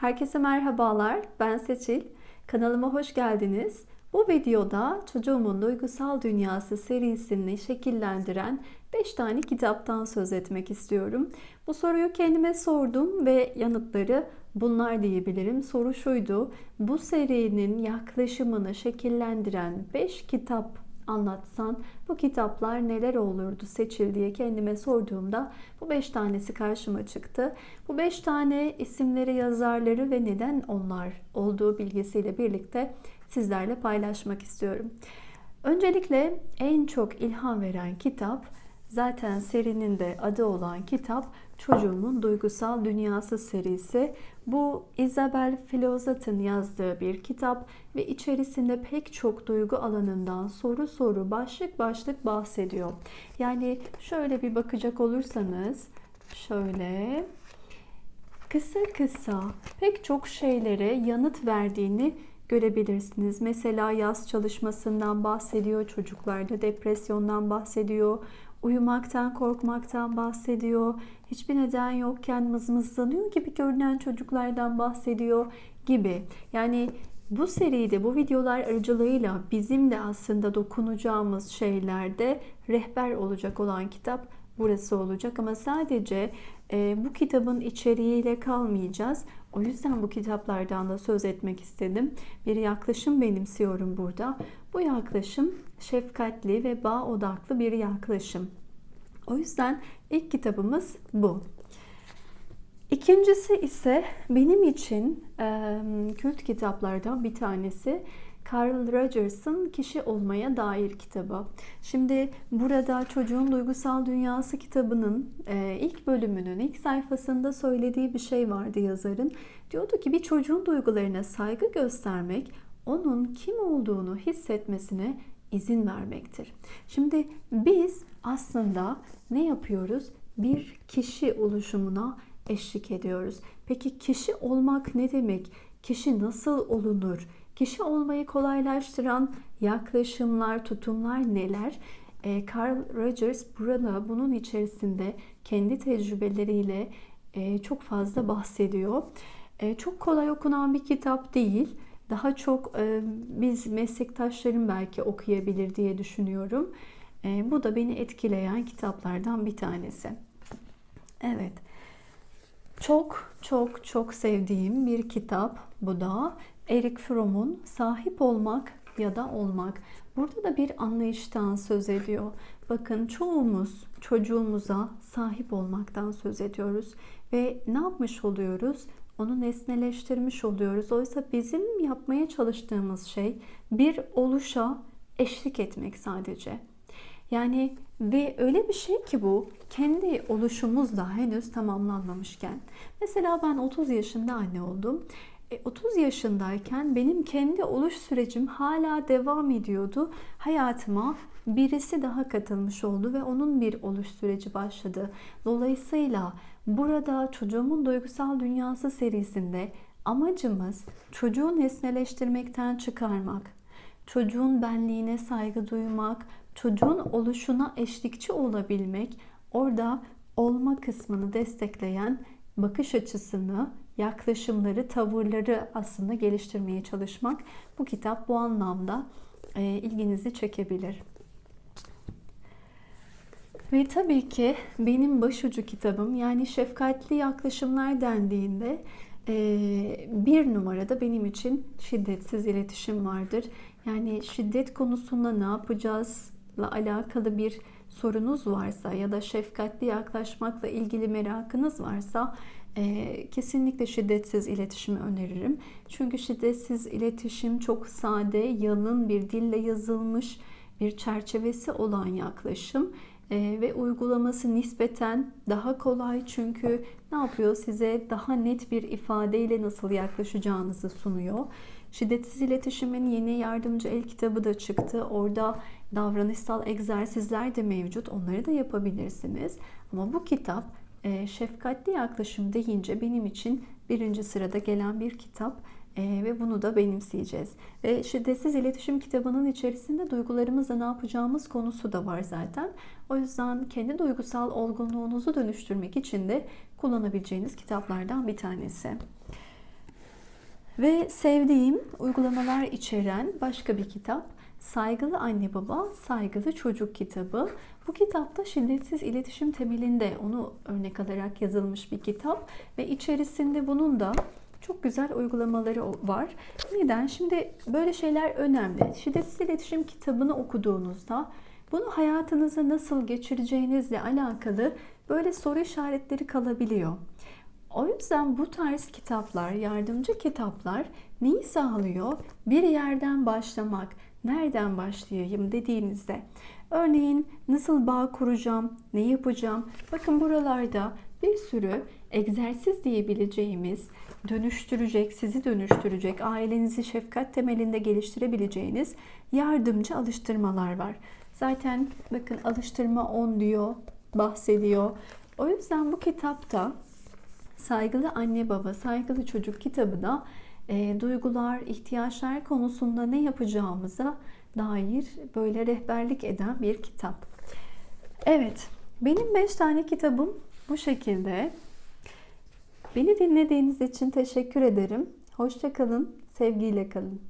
Herkese merhabalar. Ben Seçil. Kanalıma hoş geldiniz. Bu videoda çocuğumun duygusal dünyası serisini şekillendiren 5 tane kitaptan söz etmek istiyorum. Bu soruyu kendime sordum ve yanıtları bunlar diyebilirim. Soru şuydu. Bu serinin yaklaşımını şekillendiren 5 kitap anlatsan bu kitaplar neler olurdu seçil diye kendime sorduğumda bu beş tanesi karşıma çıktı. Bu beş tane isimleri, yazarları ve neden onlar olduğu bilgisiyle birlikte sizlerle paylaşmak istiyorum. Öncelikle en çok ilham veren kitap zaten serinin de adı olan kitap Çocuğumun Duygusal Dünyası serisi. Bu Isabel Filozat'ın yazdığı bir kitap ve içerisinde pek çok duygu alanından soru soru başlık başlık bahsediyor. Yani şöyle bir bakacak olursanız şöyle kısa kısa pek çok şeylere yanıt verdiğini görebilirsiniz. Mesela yaz çalışmasından bahsediyor, çocuklarda depresyondan bahsediyor, uyumaktan korkmaktan bahsediyor, hiçbir neden yokken mızmızlanıyor gibi görünen çocuklardan bahsediyor gibi. Yani bu seride bu videolar aracılığıyla bizim de aslında dokunacağımız şeylerde rehber olacak olan kitap burası olacak ama sadece e, bu kitabın içeriğiyle kalmayacağız. O yüzden bu kitaplardan da söz etmek istedim. Bir yaklaşım benimsiyorum burada. Bu yaklaşım şefkatli ve bağ odaklı bir yaklaşım. O yüzden ilk kitabımız bu. İkincisi ise benim için e, kült kitaplardan bir tanesi Carl Rogers'ın Kişi Olmaya Dair kitabı. Şimdi burada Çocuğun Duygusal Dünyası kitabının e, ilk bölümünün ilk sayfasında söylediği bir şey vardı yazarın. Diyordu ki bir çocuğun duygularına saygı göstermek onun kim olduğunu hissetmesine izin vermektir. Şimdi biz aslında ne yapıyoruz? Bir kişi oluşumuna eşlik ediyoruz. Peki kişi olmak ne demek? Kişi nasıl olunur? Kişi olmayı kolaylaştıran yaklaşımlar, tutumlar neler? E, Carl Rogers burada bunun içerisinde kendi tecrübeleriyle e, çok fazla bahsediyor. E, çok kolay okunan bir kitap değil. Daha çok e, biz meslektaşlarım belki okuyabilir diye düşünüyorum. E, bu da beni etkileyen kitaplardan bir tanesi. Evet. Çok çok çok sevdiğim bir kitap bu da. Eric Fromm'un Sahip Olmak ya da Olmak. Burada da bir anlayıştan söz ediyor. Bakın çoğumuz çocuğumuza sahip olmaktan söz ediyoruz ve ne yapmış oluyoruz? Onu nesneleştirmiş oluyoruz. Oysa bizim yapmaya çalıştığımız şey bir oluşa eşlik etmek sadece. Yani ve öyle bir şey ki bu kendi oluşumuz da henüz tamamlanmamışken. Mesela ben 30 yaşında anne oldum. 30 e, yaşındayken benim kendi oluş sürecim hala devam ediyordu. Hayatıma birisi daha katılmış oldu ve onun bir oluş süreci başladı. Dolayısıyla burada çocuğumun duygusal dünyası serisinde amacımız çocuğu nesneleştirmekten çıkarmak, çocuğun benliğine saygı duymak, çocuğun oluşuna eşlikçi olabilmek, orada olma kısmını destekleyen bakış açısını, yaklaşımları, tavırları aslında geliştirmeye çalışmak. Bu kitap bu anlamda e, ilginizi çekebilir. Ve tabii ki benim başucu kitabım yani şefkatli yaklaşımlar dendiğinde e, bir numarada benim için şiddetsiz iletişim vardır. Yani şiddet konusunda ne yapacağız, alakalı bir sorunuz varsa ya da şefkatli yaklaşmakla ilgili merakınız varsa e, kesinlikle şiddetsiz iletişimi öneririm. Çünkü şiddetsiz iletişim çok sade, yalın bir dille yazılmış bir çerçevesi olan yaklaşım e, ve uygulaması nispeten daha kolay çünkü ne yapıyor size daha net bir ifadeyle nasıl yaklaşacağınızı sunuyor. Şiddetsiz iletişimin yeni yardımcı el kitabı da çıktı. Orada davranışsal egzersizler de mevcut. Onları da yapabilirsiniz. Ama bu kitap e, şefkatli yaklaşım deyince benim için birinci sırada gelen bir kitap e, ve bunu da benimseyeceğiz. Ve şiddetsiz iletişim kitabının içerisinde duygularımızla ne yapacağımız konusu da var zaten. O yüzden kendi duygusal olgunluğunuzu dönüştürmek için de kullanabileceğiniz kitaplardan bir tanesi. Ve sevdiğim uygulamalar içeren başka bir kitap. Saygılı Anne Baba, Saygılı Çocuk kitabı. Bu kitapta şiddetsiz iletişim temelinde onu örnek alarak yazılmış bir kitap ve içerisinde bunun da çok güzel uygulamaları var. Neden? Şimdi böyle şeyler önemli. Şiddetsiz iletişim kitabını okuduğunuzda bunu hayatınıza nasıl geçireceğinizle alakalı böyle soru işaretleri kalabiliyor. O yüzden bu tarz kitaplar, yardımcı kitaplar neyi sağlıyor? Bir yerden başlamak, nereden başlayayım dediğinizde. Örneğin nasıl bağ kuracağım, ne yapacağım? Bakın buralarda bir sürü egzersiz diyebileceğimiz, dönüştürecek, sizi dönüştürecek, ailenizi şefkat temelinde geliştirebileceğiniz yardımcı alıştırmalar var. Zaten bakın alıştırma 10 diyor, bahsediyor. O yüzden bu kitapta Saygılı Anne Baba, Saygılı Çocuk kitabına e, duygular, ihtiyaçlar konusunda ne yapacağımıza dair böyle rehberlik eden bir kitap. Evet, benim 5 tane kitabım bu şekilde. Beni dinlediğiniz için teşekkür ederim. Hoşçakalın, sevgiyle kalın.